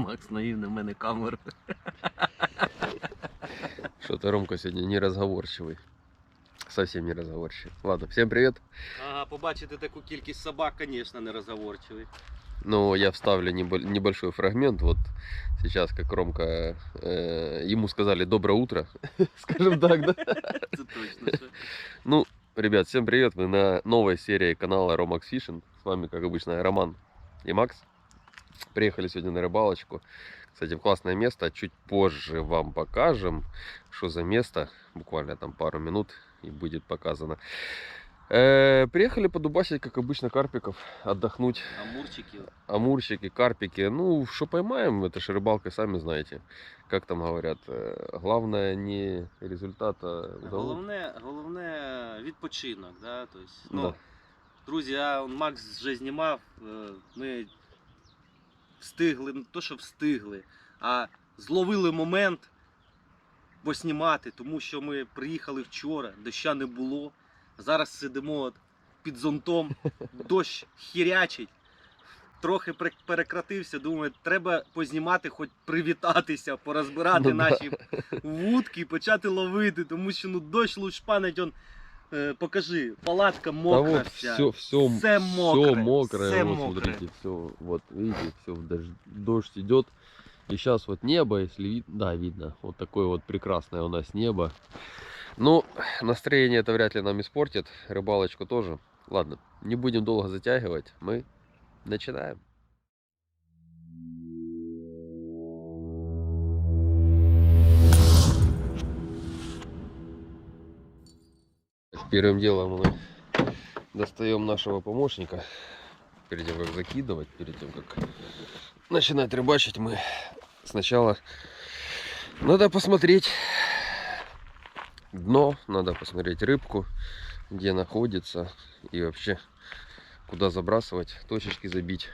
Макс навів на мене камеру. Что-то Ромка сегодня неразговорчивый. Совсем неразговорчивый. Ладно, всем привет. Ага, побачити таку кількість собак, звісно, не розговорчивий. Ну, я вставлю небо- небольшой фрагмент. Вот сейчас, как Ромка, э, ему сказали доброе утро, скажем так, да? Це точно. Що... Ну, ребят, всем привет. Мы на новой серии канала Romax Fishing. С вами, как обычно, Роман и Макс. Приехали сегодня на рыбалочку. Кстати, в классное место. Чуть позже вам покажем, что за место. Буквально там пару минут и будет показано. Э, приехали подубасить, как обычно, карпиков, отдохнуть. Амурчиків. Амурчики, карпики. Ну, что поймаем, это же рыбалка, сами знаете. Как там говорят, э, главное не результат, а залог. Головне, головне відпочинок. Да? Тобто, ну, Да. Друзі, а он Макс вже знімав. е, Ми встигли, не то, що встигли, а зловили момент поснімати, тому що ми приїхали вчора, доща не було. Зараз сидимо от під зонтом, дощ хірячить. Трохи перекратився, думаю, треба познімати, хоч привітатися, порозбирати Ну да. наші вудки, почати ловити, тому що ну дощ лучпанить, он, е, покажи, палатка Да мокра вот вся. все, все, Все мокре, мокрое, все вот мокре. смотрите, все, вот видите, все, дождь идет. И сейчас вот небо, если видно, да, видно, вот такое вот прекрасное у нас небо. Ну, настроение это вряд ли нам испортит, рыбалочку тоже. Ладно, не будем долго затягивать, мы начинаем. Первым делом мы достаем нашего помощника. Перед тем, как закидывать, перед тем, как начинать рыбачить, мы сначала надо посмотреть дно, надо посмотреть рыбку, где находится и вообще куда забрасывать, точечки забить.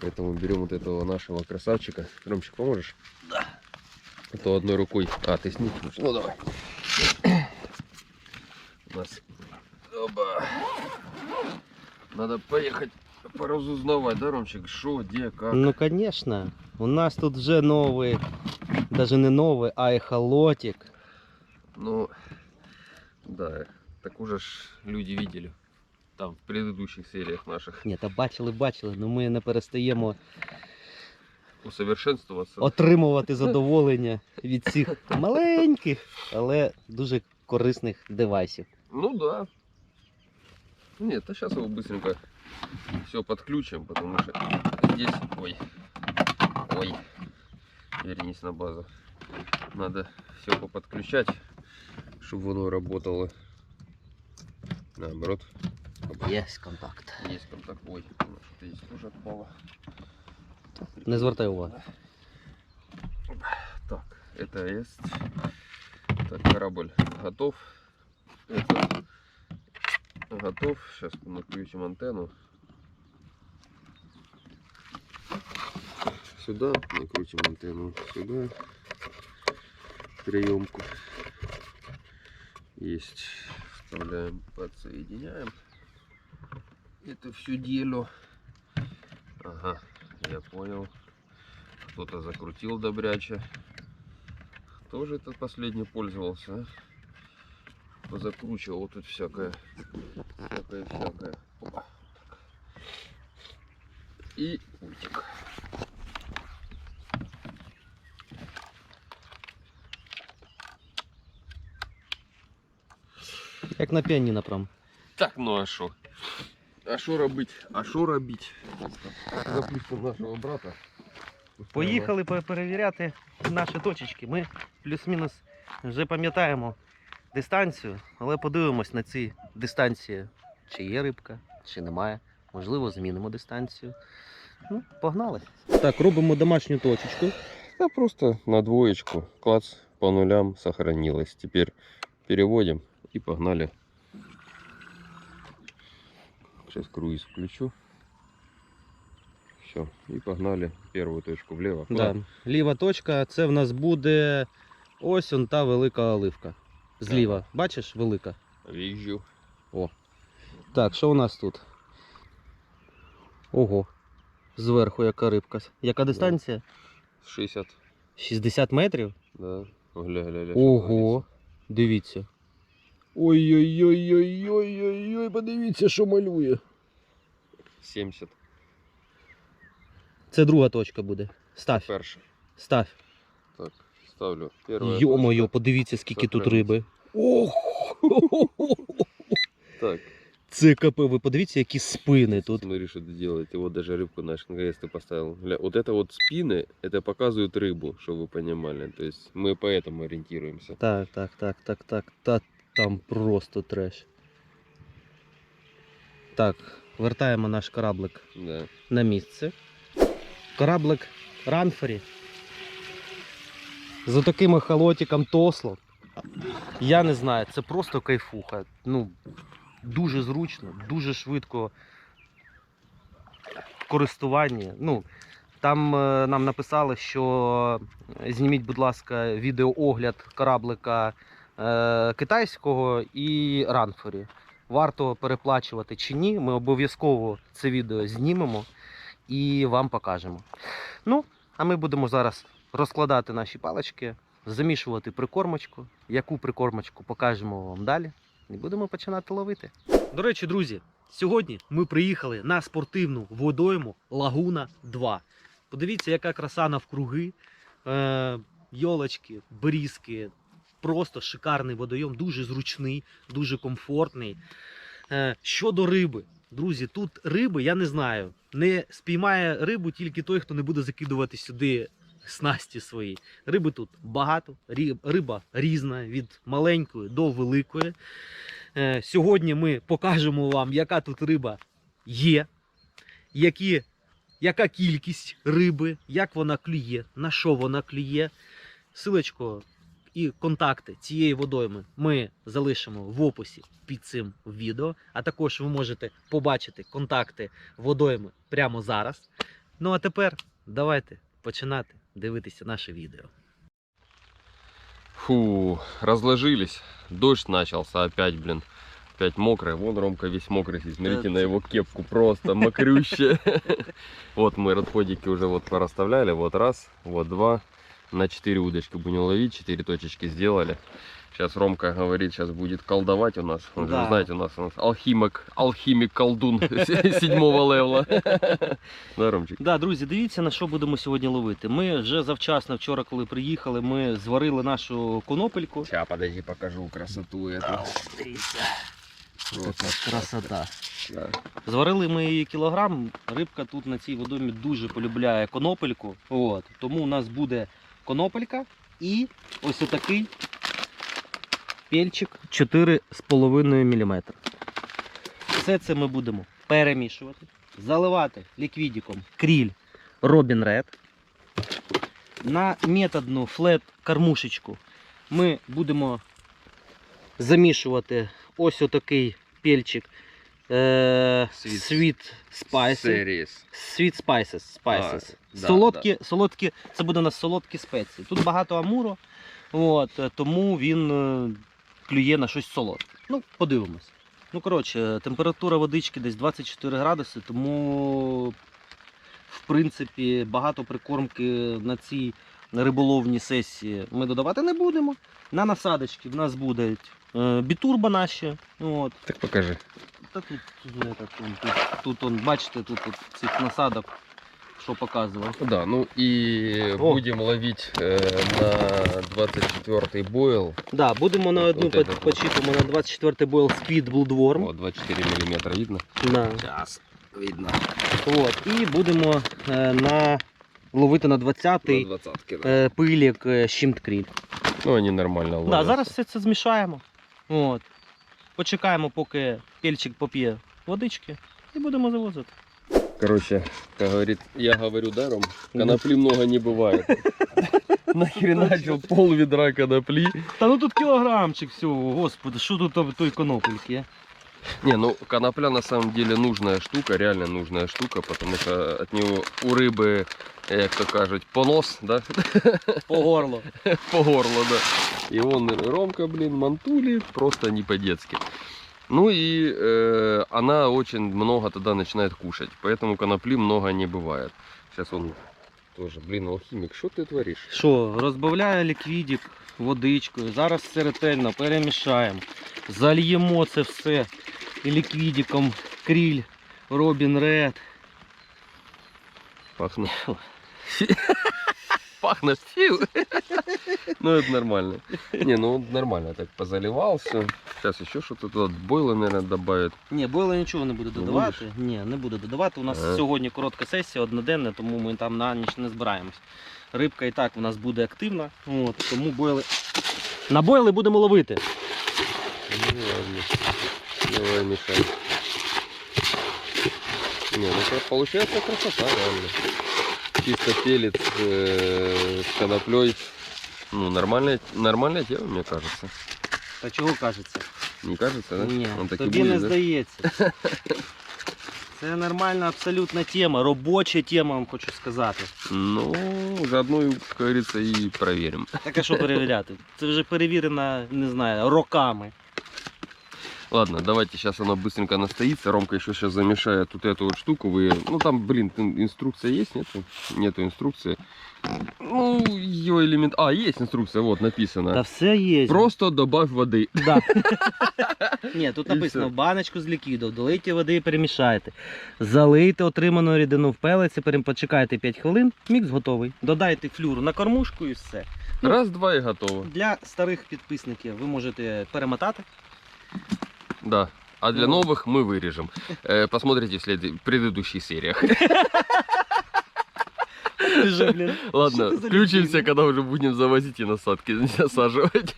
Поэтому берем вот этого нашего красавчика. Ромчик, поможешь? Да. А то одной рукой. А, ты сникнешь. Ну давай. У нас... Оба. Надо поехать поразузнавать, да, Ромчик? Что, где, как? Ну, конечно. У нас тут вже новий, даже не новий, а ехолотик. Ну, да, так уже ж люди видели. Там в предыдущих сериях наших Ні, та бачили, бачили, але ми не перестаємо усовершенствоваться. отримувати задоволення від цих маленьких, але дуже корисних девайсів. Ну да. Нет, а сейчас его быстренько все подключим, потому что здесь... Ой. Ой. Вернись на базу. Надо все поподключать, чтобы оно работало. Наоборот. Є контакт. Есть контакт. Ой, что-то здесь тоже отпало. Не звертай уваги. Так, это есть. Так, корабль готов. Это готов. Сейчас накрутим антенну. Сюда накрутим антенну. Сюда. Приемку. Есть. Вставляем, подсоединяем. Это все дело. Ага, я понял. Кто-то закрутил добряче. Кто же этот последний пользовался? а? Позакручивал тут всякое. Всякое, всякое. Опа. И пультик. Як на піаніно прям. Так, ну а що? А що робити? А що робити? Запустимо нашого брата. Поїхали пе- перевіряти наші точечки. Ми плюс-мінус вже пам'ятаємо дистанцію, але подивимось на ці дистанції, чи є рибка, чи немає. Можливо, змінимо дистанцію. Ну, погнали. Так, робимо домашню точечку. Да просто на двоечку. Клац по нулям сохранилось. Теперь переводим и погнали. Сейчас круиз включу. Все. И погнали первую точку влево. Да. Ліва точка, це в нас буде ось он та велика оливка. Зліва. Бачиш, велика. Вижу. Так, що у нас тут? Ого. Зверху яка рибка. Яка дистанція? 60, 60 метрів. да. Гля, гля, гля. Ого, дивіться. Ой-ой-ой-ой-ой-ой-ой, подивіться, що малює. 70. Це друга точка буде. Став, Перша. став. Так, ставлю. Первая Йо-моє, точка. подивіться, скільки тут Сохраниться. риби. Ох! Так, Це КП, ви подивіться, які спини тут. смотри, что ты делаешь. Ты вот даже рыбку наш наконец-то поставил. Гля, вот это вот спины, это показывают рыбу, чтобы вы понимали. То есть мы поэтому ориентируемся. Так, так, так, так, так. Та там просто треш. Так, вертаємо наш кораблик Да. на місце. Кораблик Ранфорі. З таким ехолотиком Тосло. Я не знаю, це просто кайфуха. Ну, дуже зручно, дуже швидко в користуванні. Ну, там е, нам написали, що е, зніміть, будь ласка, відеоогляд кораблика е, китайського і Ранфорі. Варто переплачувати чи ні. Ми обов'язково це відео знімемо і вам покажемо. Ну, а ми будемо зараз розкладати наші палички, замішувати прикормочку. Яку прикормочку покажемо вам далі. І будемо починати ловити. До речі, друзі, сьогодні ми приїхали на спортивну водойму Лагуна 2. Подивіться, яка краса навкруги. Е, йолочки, берізки. Просто шикарний водойом, дуже зручний, дуже комфортний. Е, щодо риби, друзі, тут риби, я не знаю. Не спіймає рибу тільки той, хто не буде закидувати сюди снасті свої. Риби тут багато, риба різна від маленької до великої. Е, сьогодні ми покажемо вам, яка тут риба є, які, яка кількість риби, як вона клює, на що вона клює. Силочку і контакти цієї водойми ми залишимо в описі під цим відео. А також ви можете побачити контакти водойми прямо зараз. Ну а тепер давайте починати дивитися наше відео. Фу, разложились. Дождь начался опять, блин. Опять мокрый. Вон Ромка весь мокрый. сидит. Смотрите на его кепку, просто мокрющая. Вот мы родходики уже вот пораставляли. Вот раз, вот два. На четыре удочки будем ловить. Четыре точечки сделали. Сейчас Ромка говорит, сейчас будет колдовать у нас. Он же, Да. знаете, у нас, у нас алхимик, алхимик колдун седьмого левела. Да, Ромчик? Да, друзі, дивіться на що будемо сьогодні ловити. Ми вже завчасно вчора, коли приїхали, ми зварили нашу конопельку. Сейчас, подожди, покажу красоту эту. Дивіться, Просто красота. Да. Зварили ми її кілограм. Рибка тут на цій водомі дуже полюбляє конопельку. От. Тому у нас буде конопелька і ось отакий пельчик 4,5 мм. Все це ми будемо перемішувати, заливати ліквідіком кріль Robin Red. На методну флет кормушечку ми будемо замішувати ось отакий пельчик е, Sweet- Sweet Spices. Series. Sweet Spices. Spices. А, да, солодкі, солодкі, це буде у нас солодкі спеції. Тут багато амуру, от, е, тому він е, клює на щось солодке. Ну, подивимось. Ну, коротше, температура водички десь 24 градуси, тому, в принципі, багато прикормки на цій риболовній сесії ми додавати не будемо. На насадочки в нас будуть е, бітурба наші. От. Так покажи. Та тут, он, тут, тут он, бачите, тут от цих насадок, що показував. Да, ну и О. будем ловить э, на 24-й бойл. Да, будемо на одну от по- это вот. почіпимо на 24 бойл Speed Bloodworm. Вот 24 миллиметра видно. Да. Сейчас видно. От, і будемо е, на, ловити на 20-й На 20 да. е, пилік е, щімткріль. Ну они нормально ловят. Да, зараз все це змішаємо. От. Почекаємо, поки пельчик поп'є водички, і будемо завозити. Короче, как говорит, я говорю даром, конопли много не бывает. Нахреначил пол ведра конопли. Та ну тут кілограмчик всього, господи, що тут об той конопельки? а? Не, ну конопля на самом деле нужная штука, реально нужная штука, потому что от него у рыбы, як то кажуть, понос, да, По горло. по горло, да. И он, Ромка, блин, мантули просто не по-детски. Ну и э, она очень много тогда начинает кушать, поэтому конопли много не бывает. Сейчас он тоже. Блин, алхимик, что ты творишь? Що, розбавляю ліквідік водичкою. Зараз все ретельно перемішаємо. Зальємо це все і ліквідіком кріль Робін Ред. Пахнет. Пахнет фил. Ну, это нормально. Не, ну нормально, так позаливал все. Сейчас еще что-то туда бойла, наверное, добавит. Ні, бойла нічого не буде додавати. Ні, не буде додавати. У нас Ага. сьогодні коротка сесія, одноденна, тому ми там на ніч не збираємось. Рибка і так у нас буде активна, от, тому бойли. На бойли будемо ловити. Ну ладно. Давай мешай. Не, ну это получается красота, реально. Чисто пелец э, с коноплей. Ну, нормальная, нормальная тема, мне кажется. Та чого кажеться? Не кажется, да? Ні, Он так тобі будет, не да? здається. Це нормальна абсолютна тема, робоча тема, вам хочу сказати. Ну, заодно, и, как говорится, и проверим. Так а що перевіряти? Це вже перевірено, не знаю, роками. Ладно, давайте сейчас оно быстренько настоится. Ромка еще сейчас замешает тут эту вот штуку. Вы, ну там, блин, ин- инструкция есть, нету? Нету инструкции. Ну, ее элемент... А, есть инструкция, вот, написано. Та все є. Просто добавь воды. Да. Ні, тут І написано все. баночку з ліквідом, долийте води і перемішайте. Залийте отриману рідину в пелиці, перем- почекайте 5 хвилин, мікс готовий. Додайте флюру на кормушку і все. Ну. Раз, два и готово. Для старих підписників ви можете перемотати. Да. А для Ну. новых мы вырежем. Э, Посмотрите в след- предыдущих сериях. Же, блін. Ладно, включимся, когда уже будем завозить и насадки насаживать.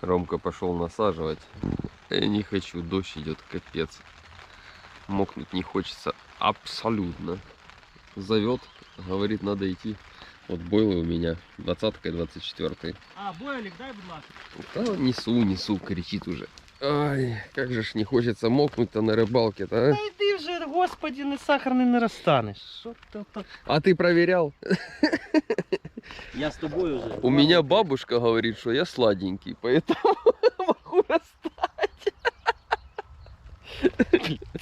Ромка пошел насаживать. Я не хочу, дождь идет, капец. Мокнуть не хочется абсолютно. Зовет, говорит, надо идти. Вот бойлы у меня, 20 и 24 А, бойлік, дай, будь ласка. Да, несу, несу, кричит уже. Ай, как же ж не хочется мокнуть-то на рыбалке-то, а? Та йди вже, господі, не сахарний не розтанеш. Що ти то? А ты проверял? Я з тобою вже. У меня бабушка говорит, что я сладенький, поэтому могу расстать.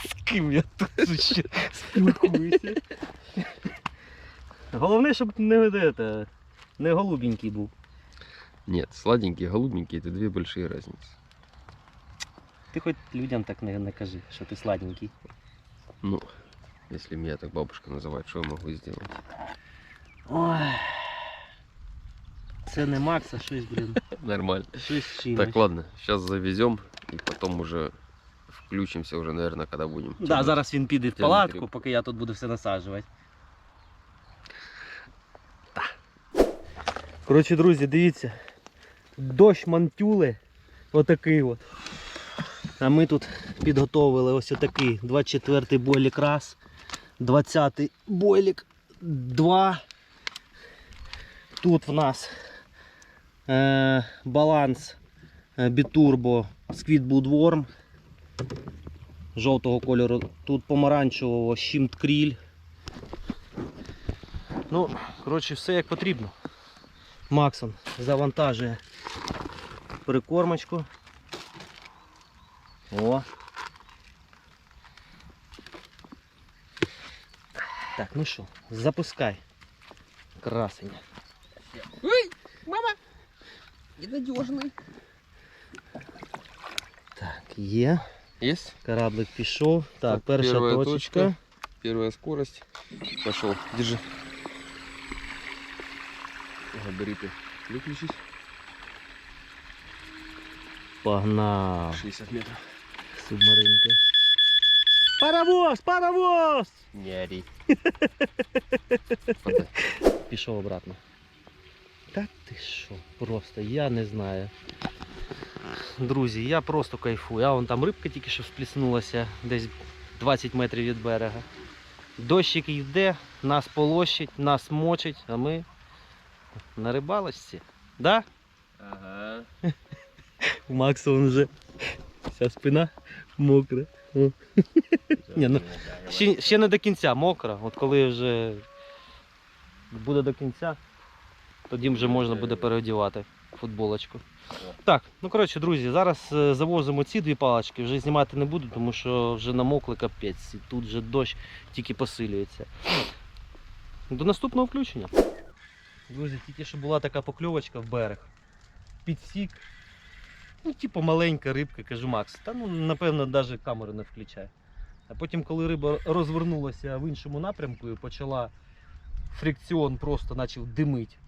З ким я тут ще спілкуюся? Головне, щоб не, це, не голубенький був. Нет, сладенький, голубенький это две большие разницы. Ти хоч людям так не, не кажи, що ти сладенький. Ну, если меня так бабушка называет, что я могу сделать? Ой. Це не Макс, а щось, блін. Нормально. Щось з чимось. Так, ладно, сейчас завезем и потом уже включимся уже, наверное, когда будем. Да, тянуть. зараз він піде в Тягнути палатку, рибку. поки я тут буду все насаджувати. Коротше, друзі, дивіться. Дощ мантюли. Отакий от. А ми тут підготовили ось отакий 24-й бойлік раз, 20-й бойлік 2. Тут в нас е, баланс е, бітурбо Squid Bloodworm жовтого кольору. Тут помаранчевого щімткріль. Ну, коротше, все як потрібно. Максон завантажує прикормочку. О. Так, ну що, запускай. Красення. Ненадежный. Так, є. Есть? Кораблик пішов. Так, Так, перша перша точечка. точка. Первая скорость. Пошел. Держи. Габариты. Выключись. Погнав. 60 метров. Субмаринка. Паровоз! Паровоз! Не ори. Пішов обратно. Та ти що? Просто я не знаю. Друзі, я просто кайфую. А вон там рибка тільки що спліснулася десь 20 метрів від берега. Дощик йде, нас полощить, нас мочить, а ми на рибалочці. Да? Ага. У Макса он вже вся спина мокра. О. Ні, ну, Ще, ще не до кінця мокра. От коли вже буде до кінця, тоді вже можна буде переодівати футболочку. Так, ну коротше, друзі, зараз е, завозимо ці дві палички, вже знімати не буду, тому що вже намокли капець. І тут вже дощ тільки посилюється. До наступного включення. Друзі, тільки що була така покльовочка в берег. Підсік. Ну, типу маленька рибка, кажу Макс. Та ну, напевно, навіть камеру не включає. А потім, коли риба розвернулася в іншому напрямку і почала фрикціон просто почав димить,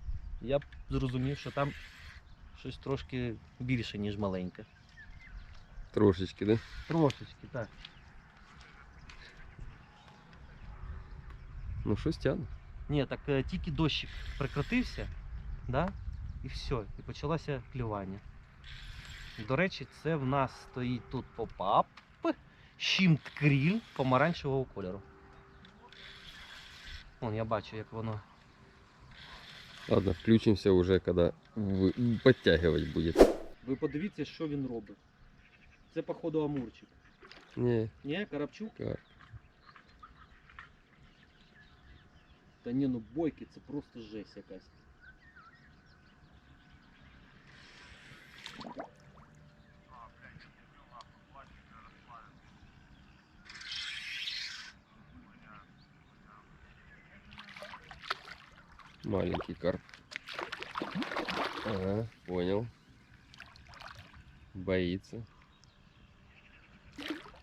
я зрозумів, що там щось трошки більше, ніж маленьке. Трошечки, да? Трошечки, так. Ну щось тягне. Ні, так е, тільки дощик прекратився, да? і все, і почалося клювання. До речі, це в нас стоїть тут попап, щімткріль помаранчевого кольору. Вон, я бачу, як воно. Ладно, включимся уже, когда вы- подтягивать будет. Ви подивіться, що він робить. Це, походу, амурчик. Не, Ні, Карапчук? кар. Та ні, ну бойки, це просто жесть якась. Маленький карп. Ага, понял. Боится.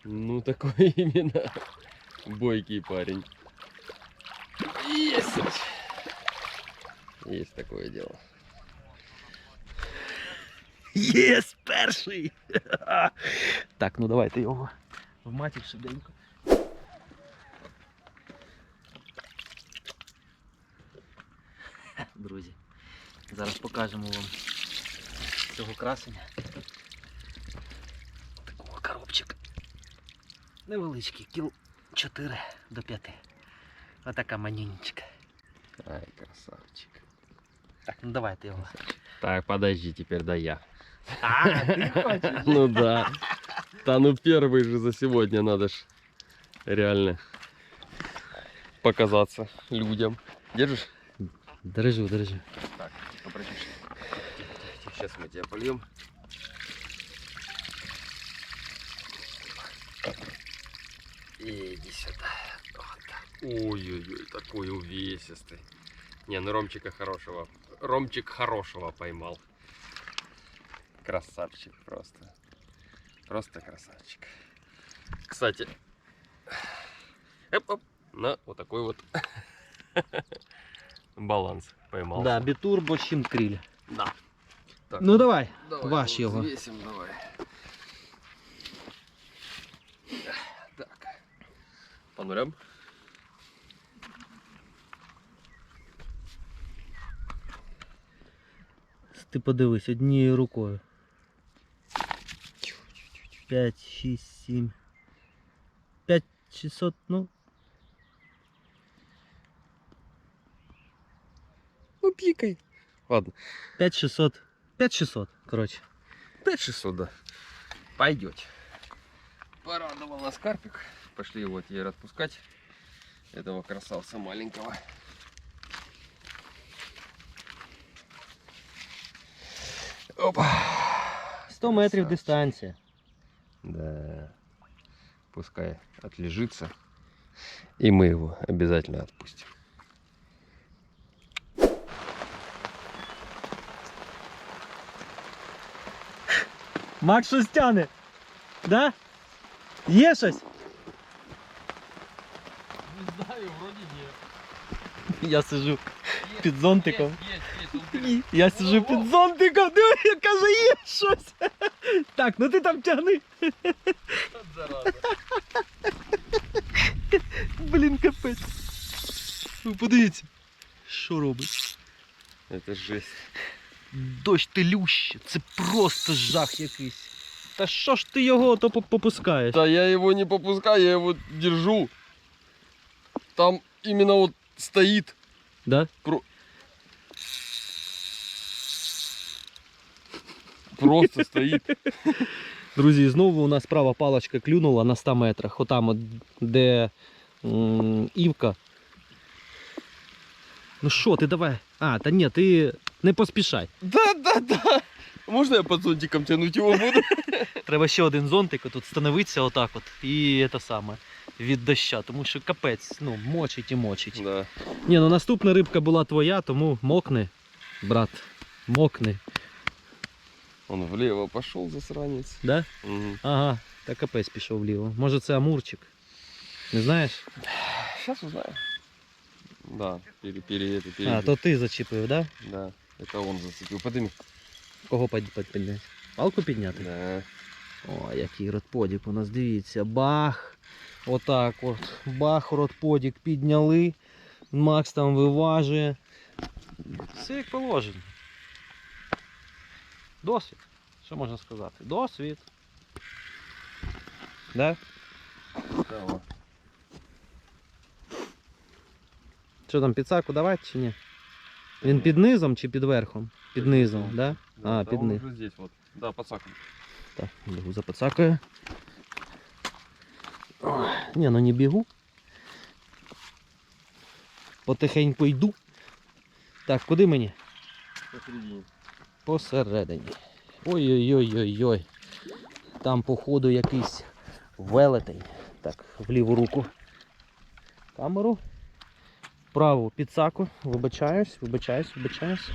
Ну, такой именно бойкий парень. Есть! Есть такое дело. Єс, перший! так, ну давайте його в матір швиденько. Зараз покажемо вам цього красення. Такого коробчика. Невеличкий, кіл 4 до 5. Отака манюнечка. Ай, красавчик. Так, ну давайте його. Так, подожди, теперь да я. А? Ну да. Да ну первый же за сегодня надо ж реально показаться людям. Держишь? Держу, держу. Так, обратишь. Сейчас мы тебя польем. Иди сюда. Ой-ой-ой, такой увесистый. Не, ну Ромчика хорошего. Ромчик хорошего поймал. Красавчик просто. Просто красавчик. Кстати, оп-оп, на вот такой вот баланс поймал. Да, бітурбо щімкріль. Да. Так, Ну давай. давай ваш його. взвесим, давай. Так. По нулям. Ти подивись однією рукою. 5, 6, 7. 5 600, ну. пикай. Ладно. 5 600. 5 600, короче. 5600, да. Пойдет. Порадовал нас карпик. Пошли его теперь отпускать. Этого красавца маленького. Опа. 100 метрів Красавчик. дистанція. Да. Пускай отлежится. И мы его обязательно отпустим. Макс щось тяне. Да? Є щось? Не знаю, вроде нет. Я сижу під зонтиком. Есть, есть, он Ні, Я сижу під зонтиком, диви, каже, є щось. Так, ну ти там тягни. Блін, капець. Ви подивіться, що робить. Это жесть. Дощ телюще, це просто жах якийсь. Та що ж ти його то попускаєш? Да я его не попускаю, я его держу. Там именно вот стоит. Да? Просто стоит. Друзі, знову у нас права паличка клюнула на 100 метрах. Отам, от, де м, Івка. Ну що, ти давай. А, та ні, ти не поспішай. Да, да, да. Можно я под зонтиком тянуть его буду? Треба ще один зонтик тут становиться отак от. І те саме. Від доща, тому що капець, ну, мочить і мочить. Да. Ні, ну наступна рибка була твоя, тому мокни, брат. Мокни. Он влево пошел, засранец. Да? Мгм. Ага, та капець пішов вліво. Може це амурчик? Не знаєш? Сейчас узнаем. Да, пере, пере, это, пере, А, то ти зачепив, да? Да, это он зацепил. Подними. Кого під, під, підняти? Палку підняти? Да. О, який ротподік у нас, дивіться. Бах. Отак от. Бах, ротподік підняли. Макс там виважує. Все як положено. Досвід. Що можна сказати? Досвід. Да? Що там, підсаку давати чи ні? Він під низом чи під верхом? Під низом, да? Да, А, да під он низ. уже здесь вот. Да, под. Так, бігу за пацакою. Ой, Ні, ну не бігу. Потихеньку йду. Так, куди мені? Посередине. Посередині. Ой-ой-ой-ой-ой. Там, походу, якийсь велетень. Так, в ліву руку. Камеру. Праву підсаку. Вибачаюсь, вибачаюсь, вибачаюсь.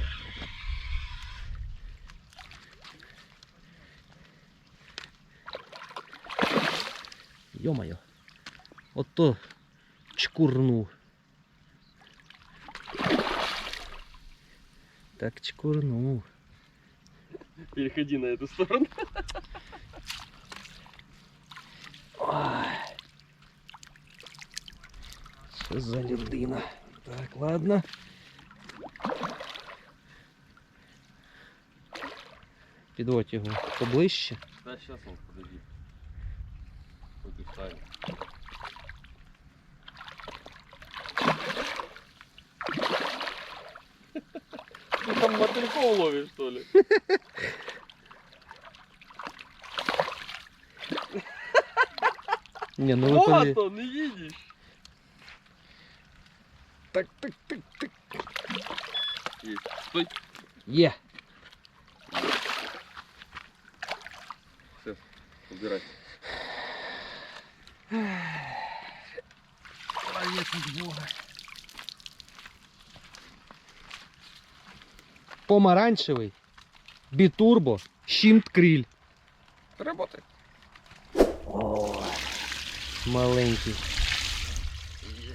Йо-моє. Ото чкурнув. Так чкурнув. Переходи на эту сторону. Ой. Що за людина? Так, ладно. Підводь його поближче. Да, сейчас он, подожди. Хоть и вставим. Ты там мотыльков ловишь, что ли? Ні, ну ви Вот тоді... он, не видишь? Стой. Є. Убирай. Помаранчевий. Бітурбо. Щімт кріль. Работай. О, маленький.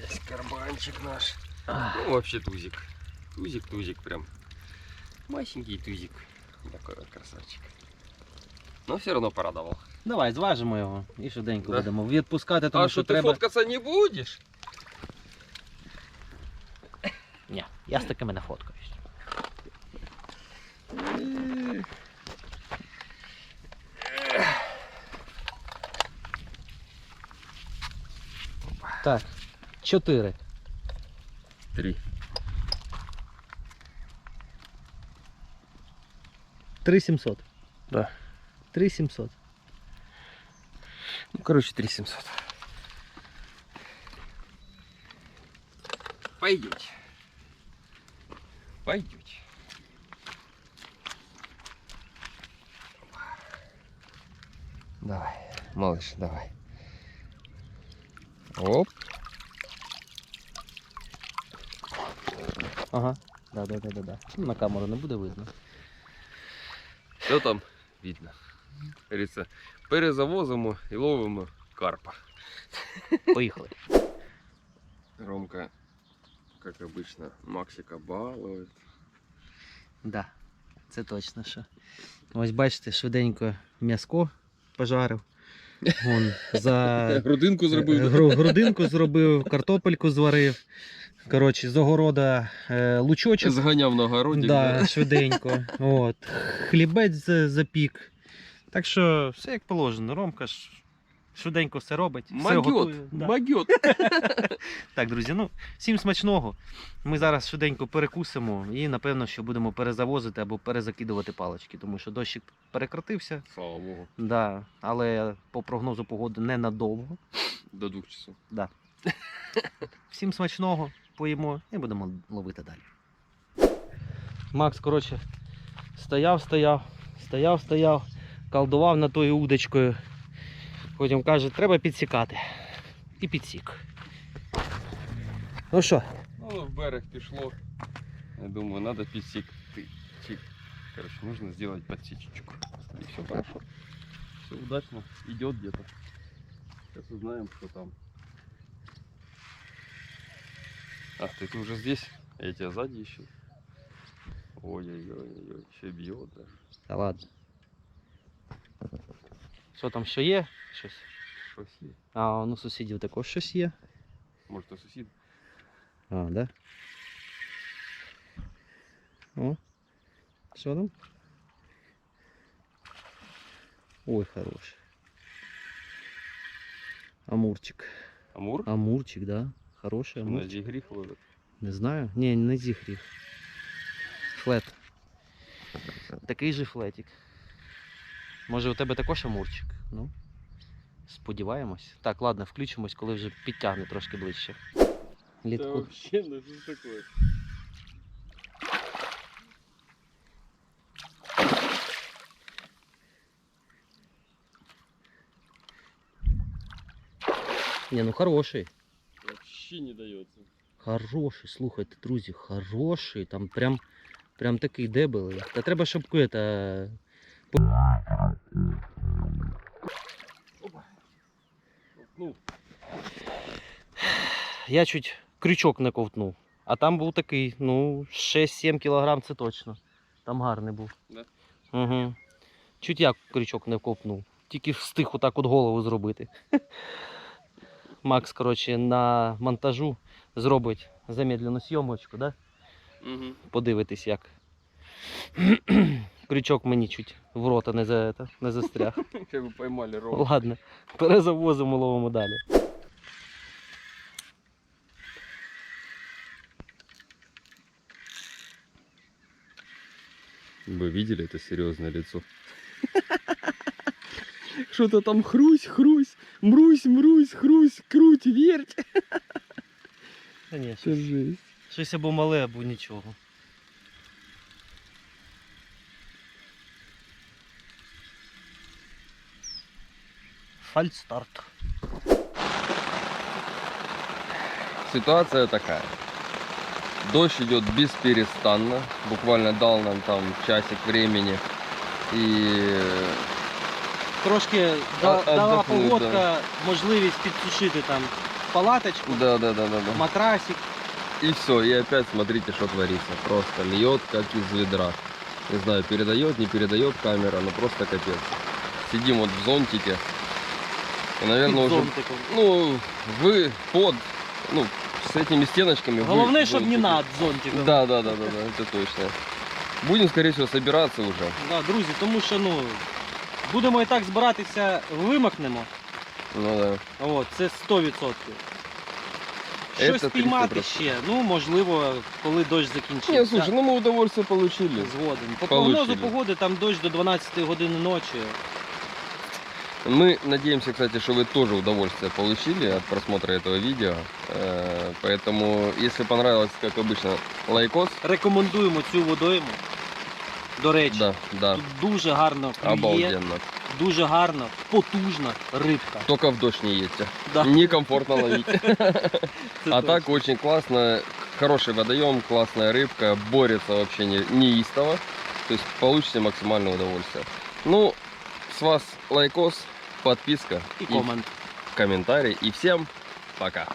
Есть карманчик наш. А, Ну, вообще тузик. Тузик, тузик прям. Масенький тузик. Такой вот красавчик. Но все равно порадовал. Давай, зважимо його і швиденько Да. будемо відпускати, тому а що что, ты треба. фоткаться не будешь? Ні, я з такими не фоткаюсь. Так, чотири. Три. Три сімсот. Да. Три сімсот. Ну, короче, 3700. Пойдете. Пойдете. Давай, малыш, давай. Оп. Ага. Да, да, да, да, да. Ну, На камеру не буде видно. Що там видно? Говорится, перезавозимо і ловимо карпа. Поїхали. Ромка, как обычно, Максика балует. Да, це точно що. Ось бачите, швиденько м'яско пожарив. Вон, за Грудинку гру- грудинку зробив, картопельку зварив. Коротше, з огорода е, лучочок. Зганяв на городі. Да, швиденько. От. Хлібець запік. Так що все як положено. Ромка ж швиденько все робить. Все Магіот, готує. Да. магіот. Так, друзі, ну всім смачного. Ми зараз швиденько перекусимо і напевно, що будемо перезавозити або перезакидувати палички, тому що дощик перекратився. Слава Богу. Да, але по прогнозу погоди ненадовго. До двох часов. Всім смачного, поїмо і будемо ловити далі. Макс, коротше, стояв, стояв, Стояв, стояв, колдував над тою удочкою. Потім каже, треба підсікати. І підсік. Ну що, Ну, в берег пішло. Я думаю, надо підсік. Чик. Короче, нужно сделать подсечечку. Все хорошо. Все удачно. Идет где-то. Сейчас узнаем, что там. Ах, ты, ты уже здесь? Я тебя сзади ищу. Ой-ой-ой, еще бьет даже. та ладно. Що там що є? Щось. Щось є. А, ну сусідів також щось є. Може, то сусід? А, да? О. Що там? Ой, хороший. Амурчик. Амур? Амурчик, да. Хороший На амурчик. зігріх ловить. Не знаю. Ні, не зігрів. Флет. Такий же флетик. Може у тебе також амурчик? Ну. Сподіваємось. Так, ладно, включимось, коли вже підтягне трошки ближче. Літку. вообще, ну что такое? Ні, ну хороший. Вообще не дается. Хороший, слухайте, друзі, хороший. Там прям, прям такий дебелий. Та треба, щоб Ну, Я чуть крючок не ковтнув. А там був такий, ну, 6-7 кілограм це точно. Там гарний був. Да? Угу. Чуть як крючок не ковтнув. Тільки встиг отак от голову зробити. Макс, коротше, на монтажу зробить замедлену зйомочку, да? угу. подивитись як. Крючок мені чуть в рота не, за, это, не застряг. Как бы поймали ровно. Ладно, перезавозимо ловимо далі. Вы видели это серьезное лицо? Что-то там хрусь, хрусь, мрусь, мрусь, хрусь, круть, верть. Та ні, Это щось, жесть. щось або мале, або нічого. Фальстарт. Ситуация такая. Дождь идет бесперестанно. Буквально дал нам там часик времени. И Трошки да- А- дала отдохнуть, погодка можливість підсушити там палаточку, да, да, да, да, да. матрасик. И все, и опять смотрите, что творится. Просто льет, как из ведра. Не знаю, передает, не передает камера, но просто капец. Сидим вот в зонтике. И, наверное, під уже, зонтиком. ну, вы под, ну, с этими стеночками. вы Головне, в щоб не зонтике. над зонтиком. Да, да, да, да, да, это точно. Будем, скорее всего, собираться уже. Да, друзі, тому що ну будемо і так збиратися, вимахнемо. Ну да. От, це 100%. Щось Це спіймати 300%. ще. Ну, можливо, коли дощ закінчиться. Не, слушай, ну мы удовольствие получили. Згоден. По Получили. прогнозу погоди там дощ до 12 години ночі. Мы надеемся, кстати, что вы тоже удовольствие получили от просмотра этого видео. Э, Поэтому, если понравилось, как обычно, лайкос. Рекомендуємо цю водойму. До речі, Да, да, тут дуже гарно клює, обалденно. дуже гарно, потужна рибка. Только в дождь не едьте. Да, Некомфортно ловить. це А точно. так очень классно. Хороший водоем, классная рыбка, борется вообще не, неистово. То есть получите максимальное удовольствие. Ну, с вас лайкос, подписка І комент. комментарий. И всем пока.